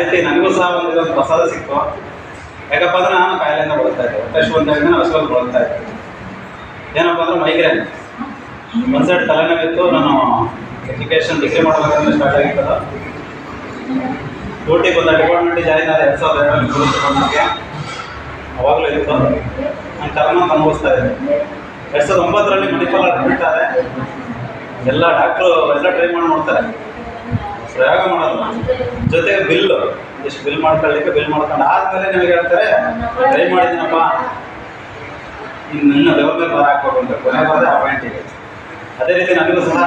ರೀತಿ ನನಗೂ ಸಹ ಒಂದು ಪ್ರಸಾದ ಸಿಕ್ತು. ಯಾಕಪ್ಪ ಅಂದ್ರೆ ನಾನು ಕಾಯಿಲೆಯಿಂದ ಬಳಲ್ತಾ ಇದ್ದೆ. ಟೆಸ್ಟ್ ಬಂದಾಗಿಂದ ನಾನು ಬಳಲ್ತಾ ಇದ್ದೆ. ಏನಪ್ಪ ಅಂದ್ರೆ ಮೈಗ್ರೇನ್ ಒಂದು ಸೈಡ್ ತಲೆನೋವಿತ್ತು, ನಾನು ಎಜುಕೇಶನ್ ಡಿಗ್ರಿ ಮಾಡಬೇಕಂದ್ರೆ ಸ್ಟಾರ್ಟ್ ಆಗಿತ್ತಲ್ಲ. ಊಟಿಗೆ ಒಂದು ಡಿಪಾರ್ಟ್ಮೆಂಟ್ ಜಾಯಿನ್ ಆದ ಎರಡು ಸಾವಿರದ ಡಿಪಾರ್ಟ್ಮೆಂಟ್ಗೆ ಅವಾಗಲೂ ಇತ್ತು. ನಾನು ಕರೋನಾ ಅನುಭವಿಸ್ತಾ ಇದ್ದೆ ಎರಡು ಸಾವಿರದ ಒಂಬತ್ತರಲ್ಲಿ ಮೆಡಿಕಲ್ ಆದೆ ಎಲ್ಲ ಡಾಕ್ಟ್ರು ಎಲ್ಲ ಟ್ರೈ ಮಾಡಿ ನೋಡ್ತಾರೆ. ಪ್ರಯೋಗ ಮಾಡೋದು. ಜೊತೆಗೆ ಬಿಲ್ಲು. ಇಷ್ಟು ಬಿಲ್ ಮಾಡ್ಕೊಳ್ಳಿಕ್ಕೆ ಬಿಲ್ ಮಾಡ್ಕೊಂಡು ಆದಮೇಲೆ ನಿಮಗೆ ಹೇಳ್ತಾರೆ, ಟ್ರೈ ಮಾಡಿದ್ದೀನಪ್ಪ. ಇನ್ನು ಲೆವೆಲ್ ಮೇಲೆ ಬರ ಹಾಕ್ಬೇಕು ಅಂತ. ಕೊನೆ ಬರೋದೇ ಆ ಪಾಯಿಂಟಿಗೆ ಅದೇ ರೀತಿ ನನಗೂ ಸಹ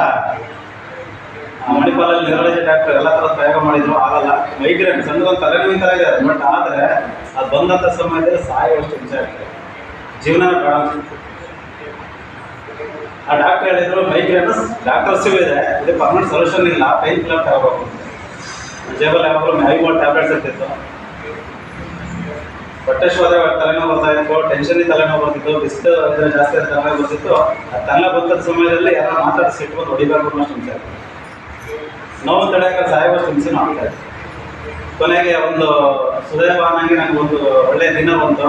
ಮಣಿಪಾಲಲ್ಲಿ ನ್ಯೂರಾಲಜಿ ಡಾಕ್ಟರ್ ಎಲ್ಲ ಥರ ಪ್ರಯೋಗ ಮಾಡಿದ್ರು, ಆಗಲ್ಲ. ಮೈಗ್ರೇನ್ ಸಣ್ಣದೊಂದು ತಲೆನೋವಿನ ಥರ ಇದೆ ಬಟ್ ಆದರೆ ಅದು ಬಂದಂಥ ಸಮಯದಲ್ಲಿ ಸಾಯುವಷ್ಟು ವಿಚಾರ ಜೀವನ ಅನ್ಸುತ್ತೆ. ಆ ಡಾಕ್ಟರ್ ಹೇಳಿದ್ರು ಮೈಗ್ರೇನ್ ಡಾಕ್ಟರ್ಸು ಇದೆ. ಇದು ಪರ್ಮನೆಂಟ್ ಸೊಲ್ಯೂಷನ್ ಇಲ್ಲ. ಪೈನ್ ಕಿಲ್ಲರ್ ತಗೋಬೇಕು. ಜೇಬಲ್ ಯಾವಾಗಲೂ ಮ್ಯಾವಿಮೋಲ್ ಟ್ಯಾಬ್ಲೆಟ್ಸ್ ಇರ್ತಿತ್ತು ಹೊಟ್ಟೆ ಶೋಧ ತಲೆನೋವು ಬರ್ತಾ ಇತ್ತು ಟೆನ್ಷನ್ ತಲೆನೋವು ಬರ್ತಿತ್ತು, ಬಿಸಿಲು ಇದ್ರೆ ಜಾಸ್ತಿ ತಲೆನೋವು ಬರ್ತಿತ್ತು. ಆ ತಲೆ ಬಂದ ಸಮಯದಲ್ಲಿ ಯಾರೋ ಮಾತಾಡಿ ಇಟ್ಕೊಂಡು ಹೊಡಿಬೇಕು ಅನ್ನೋ ಹಿಂಸೆ. ನೋವು ತಡೆಯೋಕೆ ಸಾಯುವಷ್ಟು ಹಿಂಸೆನೂ ಆಗ್ತಾ ಇತ್ತು. ಕೊನೆಗೆ ಒಂದು ಸುದಯಭಾನಾಗಿ ನನಗೆ ಒಂದು ಒಳ್ಳೆಯ ದಿನ ಬಂತು.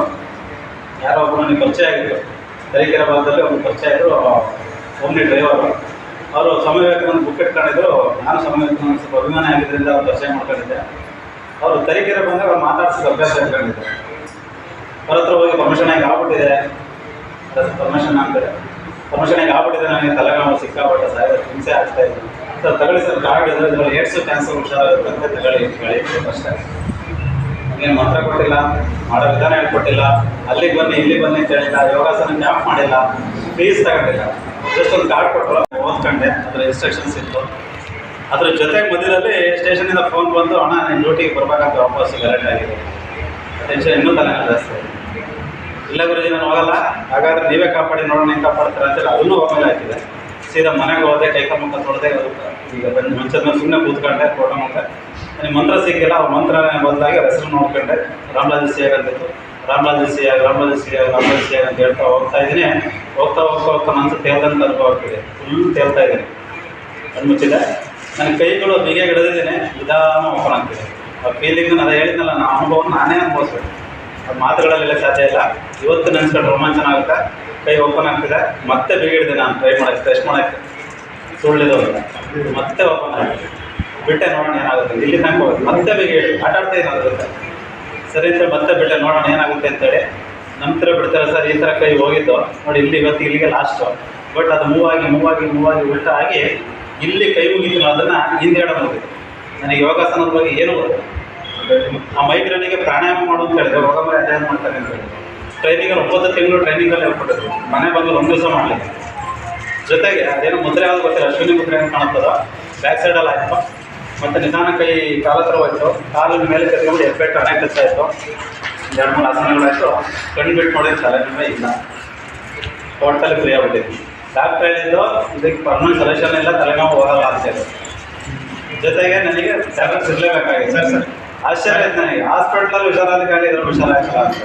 ಯಾರೋ ಒಬ್ಬರು ನನಗೆ ಪರಿಚಯ ಆಗಿದ್ರು. ತರೀಕೆರೆ ಭಾಗದಲ್ಲಿ ಒಂದು ಪರಿಚಯ ಇದ್ರು. ಓಮ್ನಿ ಡ್ರೈವರು ಅವರು ಸ್ವಾಮಿ ವಿವೇಕಾನಂದ ಬುಕ್ ಇಟ್ಕೊಂಡಿದ್ರು, ನಾನು ಸಮಯ ವಿವೇಕಾನಂದ ಸ್ವಲ್ಪ ಅಭಿಮಾನ ಆಗಿದ್ದರಿಂದ ಅವ್ರು ದರ್ಶನ ಮಾಡ್ಕೊಂಡಿದ್ದೆ. ಅವರು ತರೀಕೆರೆ ಬಂದರೆ ಅವ್ರು ಮಾತಾಡ್ಸಿದ ಅಭ್ಯಾಸ ಇಟ್ಕೊಂಡಿದ್ದೆ ಅವ್ರ ಹತ್ರ ಹೋಗಿ ಪರ್ಮಿಷನ್ ಆಗಿ ಆಗ್ಬಿಟ್ಟಿದೆ. ಪರ್ಮಿಷನ್ ಅಂತಾರೆ ಪರ್ಮಿಷನ್ ಆಗಿ ಆಗ್ಬಿಟ್ಟಿದೆ, ನನಗೆ ತಲೆಗಾಮ ಸಿಕ್ಕಾಪಟ್ಟೆ ಸರ್ ಹಿಂಸೆ ಆಗ್ತಾ ಇದೆ. ಸರ್, ತಗೊಳ್ಳಿ, ಸರ್, ಕಾರ್ಡ್ ಇದ್ರೆ ಇದರಲ್ಲಿ ಏಡ್ಸು ಕ್ಯಾನ್ಸರ್ ಹುಷಾರಾಗುತ್ತಂತೆ ತಗೊಳ್ಳಿ ಹೇಳಿ ಅಷ್ಟೇ. ಏನು ಮಂತ್ರ ಕೊಟ್ಟಿಲ್ಲ, ಮಾಡೋ ವಿಧಾನ ಹೇಳ್ಕೊಟ್ಟಿಲ್ಲ. ಅಲ್ಲಿಗೆ ಬನ್ನಿ, ಇಲ್ಲಿಗೆ ಬನ್ನಿ ಅಂತ ಹೇಳಿಲ್ಲ, ಯೋಗಾಸನ ಕ್ಯಾಂಪ್ ಮಾಡಿಲ್ಲ. ಫೀಸ್ ತಗೊಂಡಿಲ್ಲ. ಕಾರ್ಡ್ ಕೊಟ್ಟರು ಓದ್ಕೊಂಡೆ ಅದರ ಇನ್ಸ್ಟ್ರಕ್ಷನ್ಸ್ ಇತ್ತು. ಅದ್ರ ಜೊತೆಗೆ ಮಧ್ಯದಲ್ಲಿ ಸ್ಟೇಷನಿಂದ ಫೋನ್ ಬಂದು, ಅಣ್ಣ, ನೀನು ಡ್ಯೂಟಿಗೆ ಬರ್ಬೇಕಂತ ವಾಪಸ್ ಕರೆಕ್ಟ್ ಆಗಿದೆ. ಟೆನ್ಷನ್ ಇನ್ನೂ ತನಕ ಜಾಸ್ತಿ ಇಲ್ಲ ಗುರುಜಿ, ನಾನು ಹೋಗಲ್ಲ. ಹಾಗಾದ್ರೆ ನೀವೇ ಕಾಪಾಡಿ, ನೋಡೋಣ ಹೆಂಗೆ ಕಾಪಾಡ್ತೀರ ಅಂತೇಳಿ ಅದನ್ನು ಹೋಗಲ್ಲ ಹಾಕಿದೆ. ಸೀದಾ ಮನೆಗೆ ಹೋದೆ, ಕೈ ಮುಖ ತೊಳೆದೆ ಈಗ ಬಂದು ಮಂಚದ ಸುಮ್ಮನೆ ಕೂತ್ಕೊಂಡೆ ಫೋಟೋ ಮುಂದೆ ನನಗೆ ಮಂತ್ರ ಸಿಕ್ಕಿಲ್ಲ, ಅವ್ರ ಮಂತ್ರ ಬದಲಾಗಿ ಹೆಸರು ನೋಡ್ಕೊಂಡೆ. ರಾಮರಾಜ ಸಿಯಾಗ್ ಸಿಯಾಗ್ ರಾಮರಾಜ ಸಿಯಾಗ್ ಅಂತ ಹೇಳ್ತಾ ಹೋಗ್ತಾ ಇದ್ದೀನಿ. ಹೋಗ್ತಾ ಹೋಗ್ತಾ ಹೋಗ್ತಾ ಮನಸ್ಸು ತೇಲ್ದಂತ ಅನುಭವ ಆಗ್ತಿದೆ ಫುಲ್ ತೇಲ್ತಾ ಇದ್ದೀನಿ. ಮುಚ್ಚಿದೆ ನನ್ನ ಕೈಗಳು ಬಿಗೆ ಹಿಡಿದಿದ್ದೀನಿ ನಿಧಾನ ಓಪನ್ ಆಗ್ತಿದೆ. ಆ ಫೀಲಿಂಗ್ ನಾನು ಹೇಳಿದ್ನಲ್ಲ, ನನ್ನ ಅನುಭವ ನಾನೇ ಅನುಭವಿಸ್ಬೇಕು. ಅದು ಮಾತುಗಳಲ್ಲೆಲ್ಲ ಸಾಧ್ಯ ಇಲ್ಲ. ಇವತ್ತು ನೆನೆಸ್ಕೊಂಡು ರೋಮಾಂಚನ ಆಗುತ್ತೆ. ಕೈ ಓಪನ್ ಆಗ್ತಿದೆ. ಮತ್ತೆ ಬಿಗಿ ಹಿಡಿದೆ ನಾನು ಟ್ರೈ ಮಾಡೋಕ್ಕೆ ಟೆಸ್ಟ್ ಮಾಡೋಕ್ಕೆ. ಸುಳ್ಳಿದು. ಮತ್ತೆ ಓಪನ್ ಆಗ್ತಿದೆ. ಬಿಟ್ಟೆ ನೋಡೋಣ ಏನಾಗುತ್ತೆ. ಇಲ್ಲಿ ನಂಗೆ ಹೋಗುತ್ತೆ ಮತ್ತೆ ಬಿಗೆ ಹಿಡಿದು. ಆಟ ಆಡ್ತಾ ಇದ್ದೀನಿ ಸರಿ ಸರ್, ಮತ್ತೆ ಬಿಟ್ಟೆ ನೋಡೋಣ ಏನಾಗುತ್ತೆ ಅಂತೇಳಿ. ನಮ್ಮ ಥರ ಬಿಡ್ತಾರೆ ಸರ್, ಈ ಥರ ಕೈ ಹೋಗಿದ್ದು ನೋಡಿ, ಇಲ್ಲಿ ಇವತ್ತು ಇಲ್ಲಿಗೆ ಲಾಸ್ಟು ಬಟ್ ಅದು ಮೂವಾಗಿ ಮೂವಾಗಿ ಮೂವಾಗಿ ಉಲ್ಟ ಆಗಿ ಇಲ್ಲಿ ಕೈ ಮುಗಿತು ಅದನ್ನು ಹಿಂದೆ ಮುಗಿತು ನನಗೆ ಯೋಗಾಸನದ ಬಗ್ಗೆ ಏನು ಆ ಮೈಗ್ರೇನಿಗೆ ಪ್ರಾಣಾಯಾಮ ಮಾಡು ಅಂತ ಹೇಳಿದ್ರೆ. ಯೋಗ ಮೇಲೆ ಅಧ್ಯಯನ ಮಾಡ್ತಾರೆ ಅಂತ ಹೇಳಿ ಟ್ರೈನಿಂಗಲ್ಲಿ ಒಂಬತ್ತು ತಿಂಗಳು ಟ್ರೈನಿಂಗಲ್ಲಿ ಹೇಳ್ಕೊಟ್ಟಿದ್ರು ಮನೆ ಬಂದು ಒಂದು ದಿವಸ ಮಾಡಲಿಲ್ಲ. ಜೊತೆಗೆ ಅದೇನು ಮುದ್ರೆ ಯಾವುದು ಗೊತ್ತಿಲ್ಲ, ಅಶ್ವಿನಿ ಮುದ್ರೆ ಏನು ಕಾಣುತ್ತದೋ? ಬ್ಯಾಕ್ ಸೈಡಲ್ಲಿ ಆಯಿತು ಮತ್ತು ನಿಧಾನ ಕೈ ಕಾಲ ಹತ್ರ ಹೋಯ್ತು. ಕಾಲಿನ ಮೇಲೆ ಕರ್ಕೊಂಡು ಎಫೆಕ್ಟ್ ಹಣೆ ಇತ್ತು. ಆಯಿತು ಎರಡು ಮೂರು ಆಸನಗಳಾಯಿತು ಕಣ್ಣು ಬಿಟ್ಟು ನೋಡಿದ ತಲೆನೋವೇ ಇಲ್ಲ. ಟೋಟಲಿ ಫ್ರೀ ಆಗ್ಬಿಟ್ಟಿದ್ವಿ ಡಾಕ್ಟ್ರ್ ಹೇಳಿದ್ದು ಇದಕ್ಕೆ ಪರ್ಮನೆಂಟ್ ಸೊಲ್ಯೂಷನ್ ಇಲ್ಲ ತಲೆನೋವು ಹೋಗಲ್ಲ ಅಂತ ಹೇಳಿ ಜೊತೆಗೆ ನನಗೆ ಟ್ಯಾಬ್ಲೆಟ್ಸ್ ಇರಲೇಬೇಕಾಗಿತ್ತು ಸರ್ ಸರ್. ಆಶ್ಚರ್ಯ ಆಯ್ತು ನನಗೆ. ಹಾಸ್ಪಿಟ್ಲಲ್ಲಿ ಹುಷಾರಾದ ಕಾಲ ಇದ್ರಲ್ಲಿ ಹುಷಾರಾಗಲ್ಲ ಅಂತ.